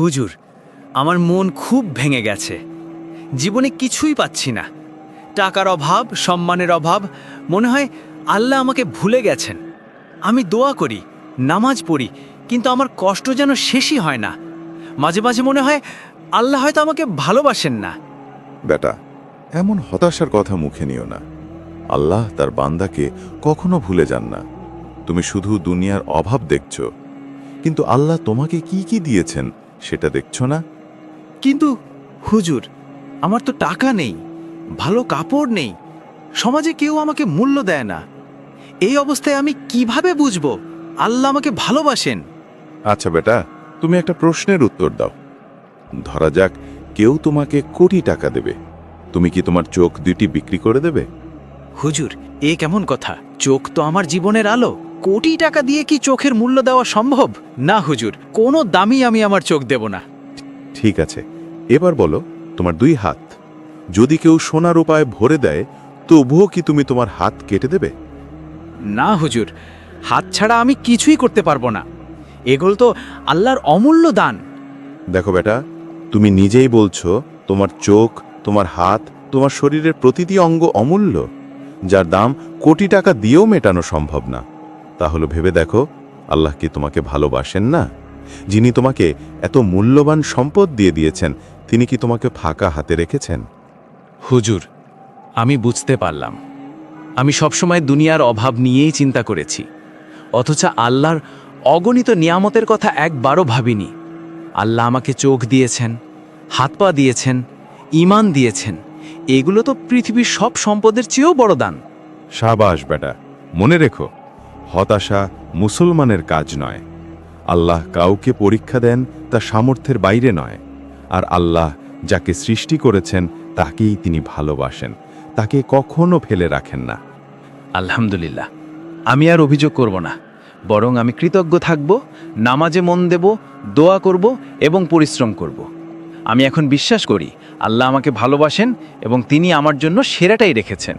হুজুর, আমার মন খুব ভেঙে গেছে। জীবনে কিছুই পাচ্ছি না। টাকার অভাব, সম্মানের অভাব, মনে হয় আল্লাহ আমাকে ভুলে গেছেন। আমি দোয়া করি, নামাজ পড়ি, কিন্তু আমার কষ্ট যেন শেষই হয় না। মাঝে মাঝে মনে হয় আল্লাহ হয়তো আমাকে ভালোবাসেন না। বেটা, এমন হতাশার কথা মুখে নিও না। আল্লাহ তার বান্দাকে কখনো ভুলে যান না। তুমি শুধু দুনিয়ার অভাব দেখছ। কিন্তু আল্লাহ তোমাকে কি কি দিয়েছেন সেটা দেখছ না? কিন্তু হুজুর আমার তো টাকা নেই ভালো কাপড় নেই সমাজে কেউ আমাকে মূল্য দেয় না। এই অবস্থায় আমি কীভাবে বুঝব? আল্লাহ আমাকে ভালোবাসেন। আচ্ছা বেটা তুমি একটা প্রশ্নের উত্তর দাও। ধরা যাক কেউ তোমাকে কোটি টাকা দেবে। তুমি কি তোমার চোখ দুটি বিক্রি করে দেবে? হুজুর এ কেমন কথা? চোখ তো আমার জীবনের আলো। কোটি টাকা দিয়ে কি চোখের মূল্য দেওয়া সম্ভব? না হুজুর। কোনো দামই আমি আমার চোখ দেব না। ঠিক আছে। এবার বলো তোমার দুই হাত। যদি কেউ সোনার উপায় ভরে দেয় তবুও কি তুমি তোমার হাত কেটে দেবে? না হুজুর। হাত ছাড়া আমি কিছুই করতে পারব না। এগুলো তো আল্লাহর অমূল্য দান। দেখো বেটা তুমি নিজেই বলছো তোমার চোখ তোমার হাত তোমার শরীরের প্রতিটি অঙ্গ অমূল্য যার দাম কোটি টাকা দিয়েও মেটানো সম্ভব না। তাহলে ভেবে দেখো আল্লাহ কি তোমাকে ভালোবাসেন না? যিনি তোমাকে এত মূল্যবান সম্পদ দিয়ে দিয়েছেন তিনি কি তোমাকে ফাঁকা হাতে রেখেছেন? হুজুর আমি বুঝতে পারলাম। আমি সবসময় দুনিয়ার অভাব নিয়েই চিন্তা করেছি। অথচ আল্লাহর অগণিত নিয়ামতের কথা একবারও ভাবিনি। আল্লাহ আমাকে চোখ দিয়েছেন হাত পা দিয়েছেন ইমান দিয়েছেন। এগুলো তো পৃথিবীর সব সম্পদের চেয়েও বড় দান। সাবাস বেটা মনে রেখো হতাশা মুসলমানের কাজ নয়। আল্লাহ কাউকে পরীক্ষা দেন তা সামর্থ্যের বাইরে নয়। আর আল্লাহ যাকে সৃষ্টি করেছেন, তাকেই তিনি ভালোবাসেন। তাকে কখনো ফেলে রাখেন না। আলহামদুলিল্লাহ। আমি আর অভিযোগ করব না। বরং আমি কৃতজ্ঞ থাকব, নামাজে মন দেব, দোয়া করব এবং পরিশ্রম করব। আমি এখন বিশ্বাস করি, আল্লাহ আমাকে ভালোবাসেন এবং তিনি আমার জন্য সেরাটাই রেখেছেন।